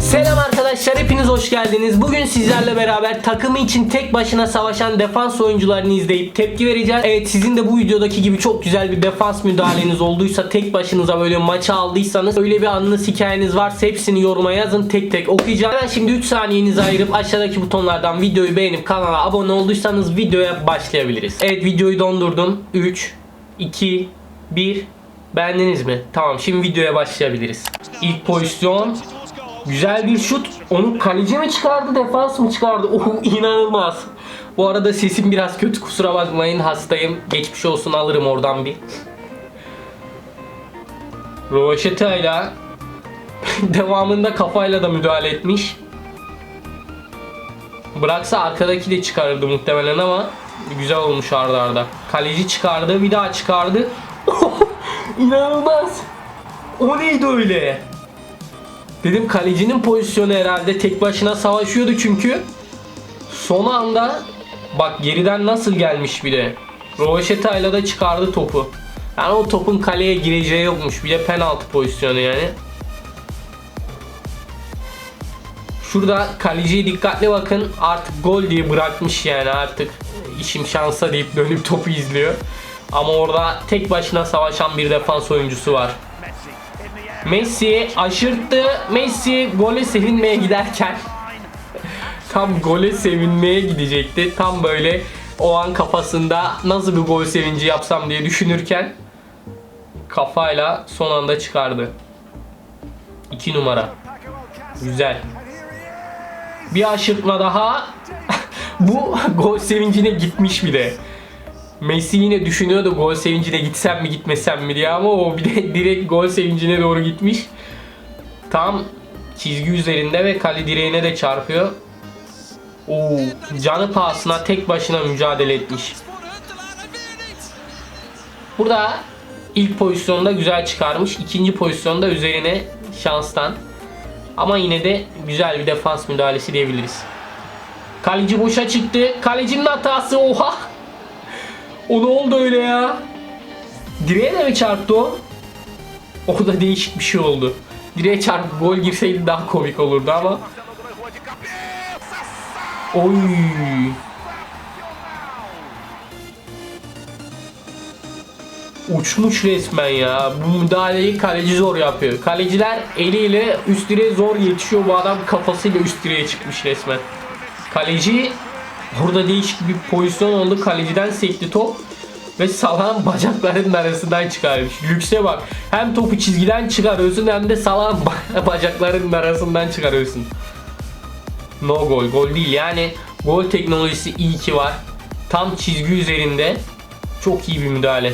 Selam arkadaşlar hepiniz hoş geldiniz. Bugün sizlerle beraber takımı için tek başına savaşan defans oyuncularını izleyip tepki vereceğiz. Evet sizin de bu videodaki gibi çok güzel bir defans müdahaleniz olduysa tek başınıza böyle maça aldıysanız öyle bir anınız hikayeniz varsa hepsini yoruma yazın tek tek okuyacağım. Hemen şimdi 3 saniyenizi ayırıp aşağıdaki butonlardan videoyu beğenip kanala abone olduysanız videoya başlayabiliriz. Evet videoyu dondurdum. 3, 2, 1 Beğendiniz mi? Tamam şimdi videoya başlayabiliriz. İlk pozisyon Güzel bir şut. Onu kaleci mi çıkardı, defans mı çıkardı? Oh inanılmaz. Bu arada sesim biraz kötü kusura bakmayın hastayım. Geçmiş olsun alırım oradan bir. Rovaşeta ile devamında kafayla da müdahale etmiş. Bıraksa arkadaki de çıkarırdı muhtemelen ama güzel olmuş arda arda. Kaleci çıkardı, bir daha çıkardı. İnanılmaz. O neydi öyle? Dedim kalecinin pozisyonu herhalde tek başına savaşıyordu çünkü. Son anda bak geriden nasıl gelmiş bir de. Rovaşeta'yla da çıkardı topu. Yani o topun kaleye gireceği yokmuş. Bir de penaltı pozisyonu yani. Şurada kaleciye dikkatli bakın. Artık gol diye bırakmış yani artık. işim şansa deyip dönüp topu izliyor. Ama orada tek başına savaşan bir defans oyuncusu var. Messi aşırttı. Messi gole sevinmeye giderken tam gole sevinmeye gidecekti. Tam böyle o an kafasında nasıl bir gol sevinci yapsam diye düşünürken kafayla son anda çıkardı. 2 numara. Güzel. Bir aşırtma daha. Bu gol sevincine gitmiş bir de. Messi yine düşünüyordu gol sevincine gitsem mi gitmesem mi diye ama o bir de direkt gol sevincine doğru gitmiş. Tam çizgi üzerinde ve kale direğine de çarpıyor. Oo, canı pahasına tek başına mücadele etmiş. Burada ilk pozisyonda güzel çıkarmış. ikinci pozisyonda üzerine şanstan. Ama yine de güzel bir defans müdahalesi diyebiliriz. Kaleci boşa çıktı. Kalecinin hatası oha. O ne oldu öyle ya? Direğe de mi çarptı o? O da değişik bir şey oldu. Direğe çarpıp gol girseydi daha komik olurdu ama. Oy. Uçmuş resmen ya. Bu müdahaleyi kaleci zor yapıyor. Kaleciler eliyle üst direğe zor yetişiyor. Bu adam kafasıyla üst direğe çıkmış resmen. Kaleci Burada değişik bir pozisyon oldu. Kaleciden sekti top. Ve Salah'ın bacaklarının arasından çıkarmış. Lükse bak. Hem topu çizgiden çıkarıyorsun hem de Salah'ın bacaklarının arasından çıkarıyorsun. No gol. Gol değil yani. Gol teknolojisi iyi ki var. Tam çizgi üzerinde. Çok iyi bir müdahale.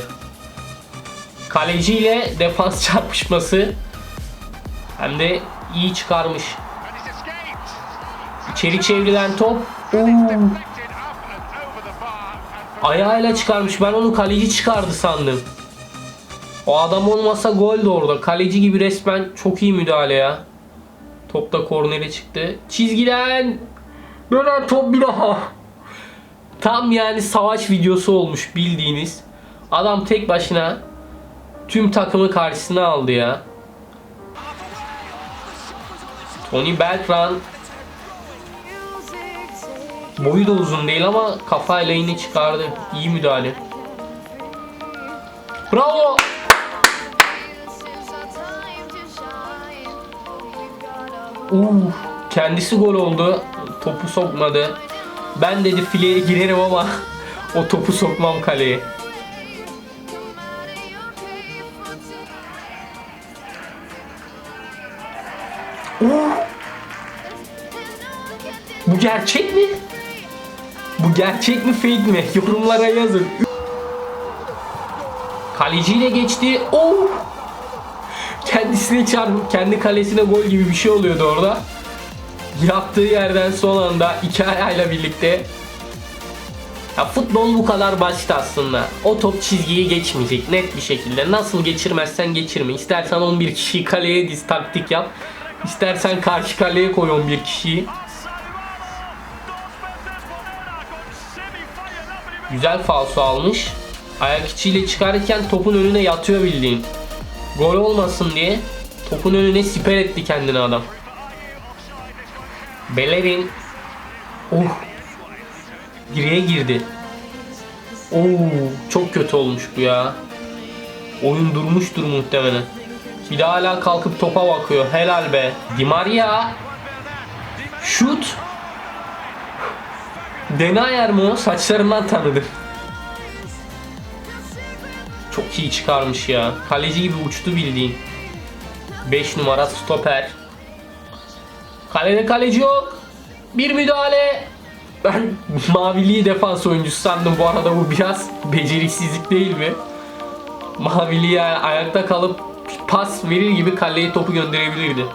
Kaleci ile defans çarpışması. Hem de iyi çıkarmış. İçeri çevrilen top. Oo. Ayağıyla çıkarmış. Ben onu kaleci çıkardı sandım. O adam olmasa gol de orada. Kaleci gibi resmen çok iyi müdahale ya. Top da kornere çıktı. Çizgiden dönen top bir daha. Tam yani savaş videosu olmuş bildiğiniz. Adam tek başına tüm takımı karşısına aldı ya. Tony Beltran Boyu da uzun değil ama kafayla yine çıkardı. İyi müdahale. Bravo. Uh, kendisi gol oldu. Topu sokmadı. Ben dedi fileye girerim ama o topu sokmam kaleye. Uh. Bu gerçek mi? Bu gerçek mi fake mi? Yorumlara yazın. Kaleciyle geçti. Oh! Kendisine çarpıp kendi kalesine gol gibi bir şey oluyordu orada. Yaptığı yerden son anda iki ayağıyla birlikte ya futbol bu kadar basit aslında. O top çizgiyi geçmeyecek net bir şekilde. Nasıl geçirmezsen geçirme. İstersen 11 kişiyi kaleye diz taktik yap. İstersen karşı kaleye koy 11 kişiyi. Güzel falso almış. Ayak içiyle çıkarırken topun önüne yatıyor bildiğin. Gol olmasın diye topun önüne siper etti kendini adam. Bellerin Oh. Direğe girdi. Oo, çok kötü olmuş bu ya. Oyun durmuştur muhtemelen. Bir de hala kalkıp topa bakıyor. Helal be. Di Maria. Şut. Denayer o? Saçlarından tanıdım. Çok iyi çıkarmış ya. Kaleci gibi uçtu bildiğin. 5 numara stoper. Kalede kaleci yok. Bir müdahale. Ben maviliği defans oyuncusu sandım. Bu arada bu biraz beceriksizlik değil mi? Maviliği ayakta kalıp pas verir gibi kaleye topu gönderebilirdi.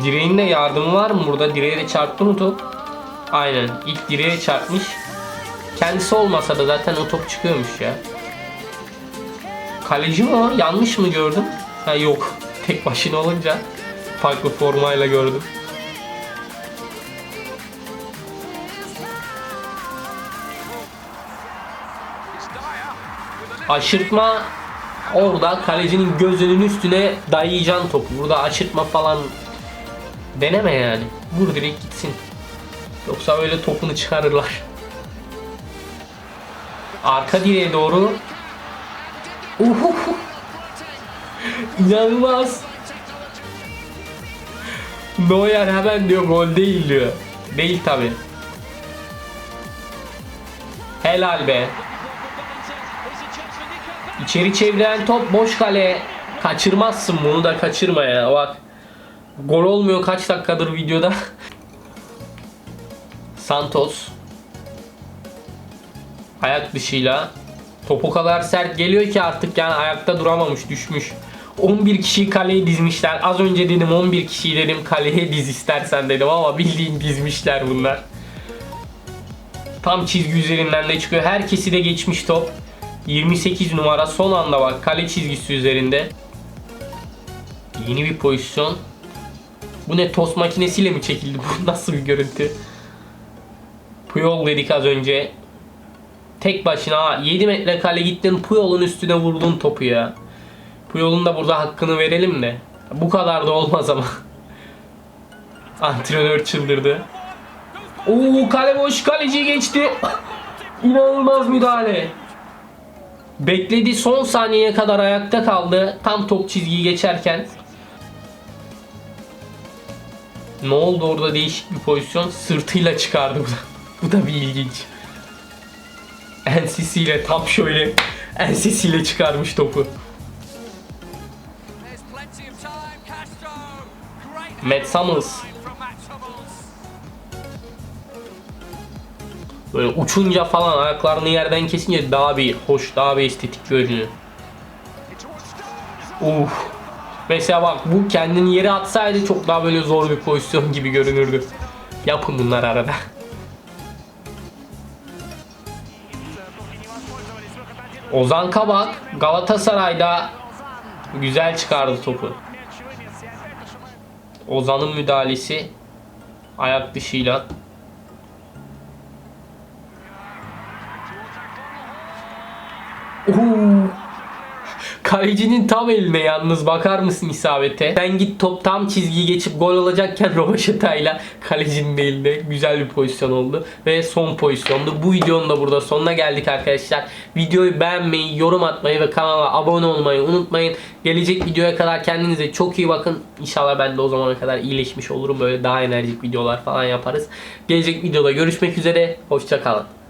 Direğin de yardımı var mı burada? Direğe de çarptı mı top? Aynen. ilk direğe çarpmış. Kendisi olmasa da zaten o top çıkıyormuş ya. Kaleci mi o? Yanlış mı gördüm? Ha yok. Tek başına olunca farklı formayla gördüm. Aşırtma orada kalecinin gözünün üstüne dayayacaksın topu. Burada aşırtma falan deneme yani. Vur direkt gitsin. Yoksa öyle topunu çıkarırlar. Arka direğe doğru. Uhuhu. İnanılmaz. Neuer hemen diyor gol değil diyor. Değil tabi. Helal be. İçeri çeviren top boş kale. Kaçırmazsın bunu da kaçırma ya bak. Gol olmuyor kaç dakikadır videoda. Santos. Ayak dışıyla. Top o kadar sert geliyor ki artık yani ayakta duramamış düşmüş. 11 kişiyi kaleye dizmişler. Az önce dedim 11 kişiyi dedim kaleye diz istersen dedim ama bildiğin dizmişler bunlar. Tam çizgi üzerinden de çıkıyor. Herkesi de geçmiş top. 28 numara son anda bak kale çizgisi üzerinde. Yeni bir pozisyon. Bu ne tost makinesiyle mi çekildi? Bu nasıl bir görüntü? Puyol dedik az önce. Tek başına 7 metre kale gittin Puyol'un üstüne vurdun topu ya. Puyol'un da burada hakkını verelim de. Bu kadar da olmaz ama. Antrenör çıldırdı. Oo kale boş kaleci geçti. İnanılmaz müdahale. Bekledi son saniyeye kadar ayakta kaldı. Tam top çizgiyi geçerken. Ne oldu orada değişik bir pozisyon. Sırtıyla çıkardı bu da. Bu da bir ilginç. ensisiyle tam şöyle ensisiyle çıkarmış topu. Matt Summers. Böyle uçunca falan ayaklarını yerden kesince daha bir hoş, daha bir estetik görünüyor. Uf. Mesela bak bu kendini yere atsaydı çok daha böyle zor bir pozisyon gibi görünürdü. Yapın bunlar arada. Ozan Kabak Galatasaray'da güzel çıkardı topu. Ozan'ın müdahalesi ayak dışıyla Oo. Kalecinin tam eline yalnız bakar mısın isabete? Sen git top tam çizgiyi geçip gol olacakken Rovaşata'yla kalecinin de elinde güzel bir pozisyon oldu. Ve son pozisyondu. Bu videonun da burada sonuna geldik arkadaşlar. Videoyu beğenmeyi, yorum atmayı ve kanala abone olmayı unutmayın. Gelecek videoya kadar kendinize çok iyi bakın. İnşallah ben de o zamana kadar iyileşmiş olurum. Böyle daha enerjik videolar falan yaparız. Gelecek videoda görüşmek üzere. Hoşçakalın.